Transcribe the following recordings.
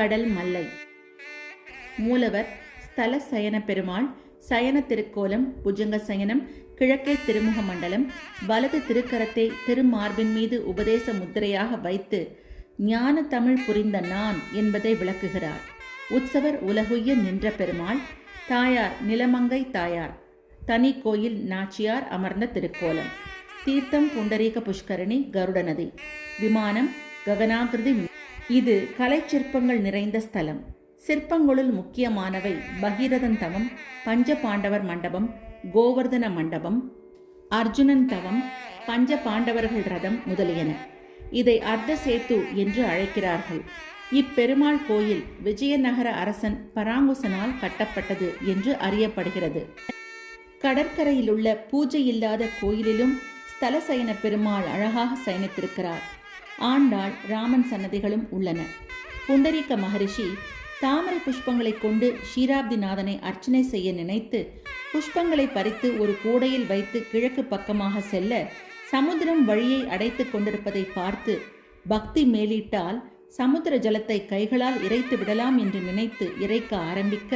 கடல் மல்லை. மூலவர் ஸ்தல சயன பெருமாள் சயன திருக்கோலம் புஜங்க சயனம் கிழக்கே திருமுக மண்டலம் வலது திருக்கரத்தை திருமார்பின் மீது உபதேச முத்திரையாக வைத்து ஞான தமிழ் புரிந்த நான் என்பதை விளக்குகிறார். உற்சவர் உலகுய்ய நின்ற பெருமாள் தாயார் நிலமங்கை தாயார் தனி கோயில் நாச்சியார் அமர்ந்த திருக்கோலம். தீர்த்தம் புண்டரீக புஷ்கரணி கருட நதி விமானம் ககனாகிருதி இது கலைச்சிற்பங்கள் நிறைந்த ஸ்தலம். சிற்பங்களுள் முக்கியமானவை பகீரதன் தவம் பஞ்ச பாண்டவர் மண்டபம் கோவர்தன மண்டபம் அர்ஜுனன் தவம் பஞ்ச பாண்டவர்கள் ரதம் முதலியன. இதை அர்த்த சேத்து என்று அழைக்கிறார்கள். இப்பெருமாள் கோயில் விஜயநகர அரசன் பராங்குசனால் கட்டப்பட்டது என்று அறியப்படுகிறது. கடற்கரையில் உள்ள பூஜை இல்லாத கோயிலிலும் ஸ்தல சயன பெருமாள் அழகாக சயனித்திருக்கிறார். ஆண்டாள் ராமன் சன்னதிகளும் உள்ளன. புண்டரீக மகரிஷி தாமரை புஷ்பங்களை கொண்டு ஷீராப்திநாதனை அர்ச்சனை செய்ய நினைத்து புஷ்பங்களை பறித்து ஒரு கூடையில் வைத்து கிழக்கு பக்கமாக செல்ல சமுத்திரம் வழியை அடைத்துக் கொண்டிருப்பதை பார்த்து பக்தி மேலிட்டால் சமுத்திர ஜலத்தை கைகளால் இறைத்து விடலாம் என்று நினைத்து இறைக்க ஆரம்பிக்க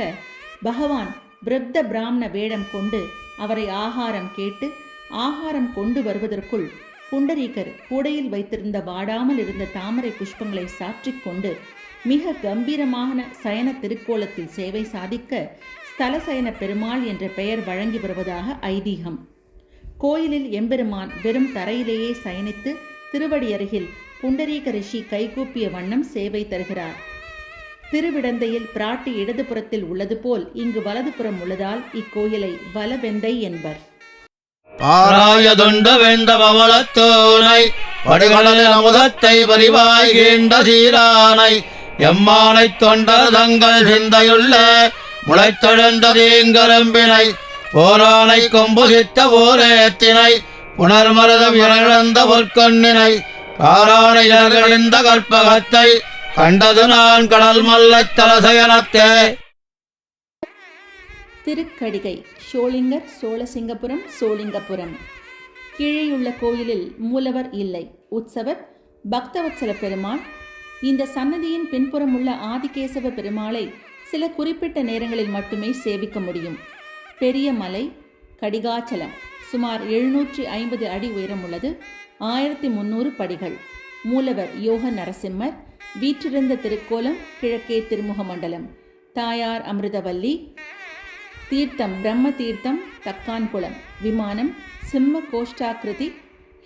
பகவான் பிரத்த பிராமண வேடம் கொண்டு அவரை ஆகாரம் கேட்டு ஆகாரம் கொண்டு வருவதற்குள் புண்டரீகர் கூடையில் வைத்திருந்த வாடாமல் இருந்த தாமரை புஷ்பங்களை சாற்றிக் கொண்டு மிக கம்பீரமான சயன திருக்கோலத்தில் சேவை சாதிக்க ஸ்தல சயன பெருமாள் என்ற பெயர் வழங்கி வருவதாக ஐதீகம். கோயிலில் எம்பெருமான் வெறும் தரையிலேயே சயனித்து திருவடி அருகில் புண்டரீக ரிஷி கைகூப்பிய வண்ணம் சேவை தருகிறார். திருவிடந்தையில் பிராட்டி இடதுபுறத்தில் உள்ளது போல் இங்கு வலதுபுறம் உள்ளதால் இக்கோயிலை வலவெந்தை என்பர். பாராயதுண்ட வேண்ட பவளத்தோனை படுகடலில் அமுதத்தை பரிவாய்கின்ற சீரானை எம்மானை தொண்டர் தங்கள் சிந்தையுள்ள முளைத்தெழுந்த தீங்கரம்பினை போரானை கொம்பு சித்த போரேத்தினை புனர்மரதம் இழந்த பொற்கண்ணினை காரானை இழந்த கற்பகத்தை கண்டது நான் கடல் மல்லைத் தலசயனத்தே. திருக்கடிகை. சோளிங்கர் சோழசிங்கபுரம் சோளிங்கபுரம் கீழேயுள்ள கோயிலில் மூலவர் இல்லை. உற்சவர் பக்தவத்சல பெருமாள். இந்த சன்னதியின் பின்புறம் உள்ள ஆதிகேசவ பெருமாளை சில குறிப்பிட்ட நேரங்களில் மட்டுமே சேவிக்க முடியும். பெரிய மலை கடிகாச்சலம் சுமார் எழுநூற்றி ஐம்பது அடி உயரம் உள்ளது ஆயிரத்தி முன்னூறு படிகள். மூலவர் யோக நரசிம்மர் வீற்றிருந்த திருக்கோலம் கிழக்கே திருமுக மண்டலம் தாயார் அமிர்தவல்லி தீர்த்தம் பிரம்ம தீர்த்தம் தக்கான்குளம் விமானம் சிம்ம கோஷ்டாக்கிருதி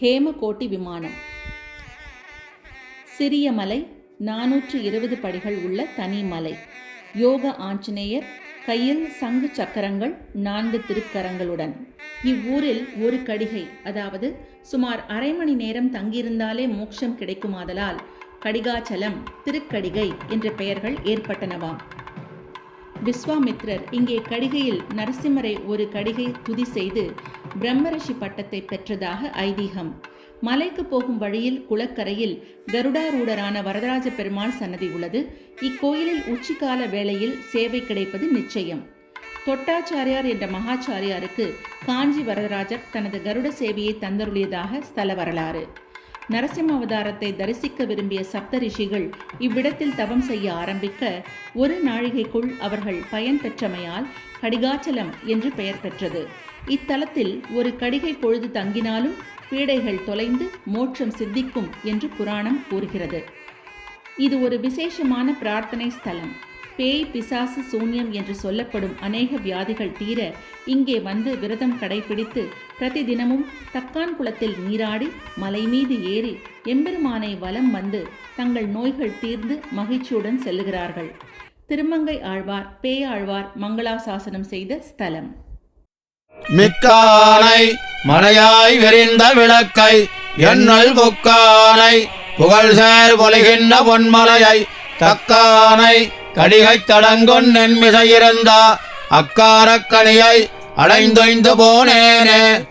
ஹேமகோட்டி விமானம். சிறிய மலை நானூற்று இருபது படிகள் உள்ள தனி மலை. யோக ஆஞ்சநேயர் கையில் சங்கு சக்கரங்கள் நான்கு திருக்கரங்களுடன். இவ்வூரில் ஒரு கடிகை அதாவது சுமார் அரை மணி நேரம் தங்கியிருந்தாலே மோட்சம் கிடைக்குமாதலால் கடிகாச்சலம் திருக்கடிகை என்ற பெயர்கள் ஏற்பட்டனவாம். விஸ்வாமித்ரர் இங்கே கடிகையில் நரசிம்மரை ஒரு கடிகை துதி செய்து பிரம்மரிஷி பட்டத்தை பெற்றதாக ஐதீகம். மலைக்கு போகும் வழியில் குளக்கரையில் கருடாரூடரான வரதராஜ பெருமாள் சன்னதி உள்ளது. இக்கோயிலில் உச்சிக்கால வேளையில் சேவை கிடைப்பது நிச்சயம். தொட்டாச்சாரியார் என்ற மகாச்சாரியாருக்கு காஞ்சி வரதராஜர் தனது கருட சேவையை தந்தருளியதாக ஸ்தல வரலாறு. நரசிம்ம அவதாரத்தை தரிசிக்க விரும்பிய சப்த ரிஷிகள் இவ்விடத்தில் தவம் செய்ய ஆரம்பிக்க ஒரு நாழிகைக்குள் அவர்கள் பயன் பெற்றமையால் கடிகாச்சலம் என்று பெயர் பெற்றது. இத்தலத்தில் ஒரு கடிகை பொழுது தங்கினாலும் பீடைகள் தொலைந்து மோட்சம் சித்திக்கும் என்று புராணம் கூறுகிறது. இது ஒரு விசேஷமான பிரார்த்தனை ஸ்தலம். பேய் பிசாசு சூன்யம் என்று சொல்லப்படும் அநேக வியாதிகள் தீர இங்கே வந்து விரதம் கடைபிடித்து பிரதி தினமும் தக்கான் குளத்தில் நீராடி மலை மீது ஏறி எம்பெருமானை வலம் வந்து தங்கள் நோய்கள் தீர்ந்து மகிழ்ச்சியுடன் செல்லுகிறார்கள். திருமங்கை ஆழ்வார் பேயாழ்வார் மங்களாசாசனம் செய்த ஸ்தலம். மிக்கானை மலையாய் விரிந்த விளக்கை என்னல் புக்கானை புகழ்சேர் பொலிகின்ற பொன்மலையை தக்கானை கடிகைத் தடங்கொன் நென்மிசையிருந்த அக்காரக்கணியை அடைந்தொய்ந்து போனேனே.